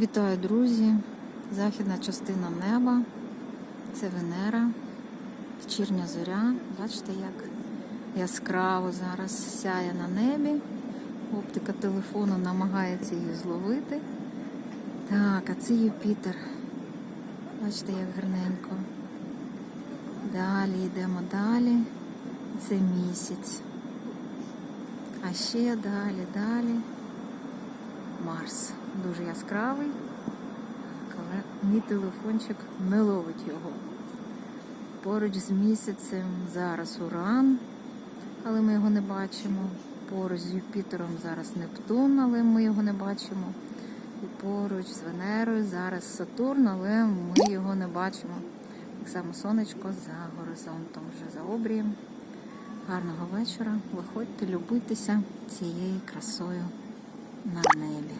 Вітаю, друзі! Західна частина неба. Це Венера, вечірня зоря. Бачите, як яскраво зараз сяє на небі. Оптика телефону намагається її зловити. Так, а це Юпітер. Бачите, як гарненько. Далі йдемо далі. Це місяць. А ще далі, далі. Марс. Дуже яскравий, але мій телефончик не ловить його. Поруч з місяцем зараз Уран, але ми його не бачимо. Поруч з Юпітером зараз Нептун, але ми його не бачимо. І поруч з Венерою зараз Сатурн, але ми його не бачимо. Так само сонечко за горизонтом, вже за обрієм. Гарного вечора. Виходьте, любуйтеся цією красою на небі.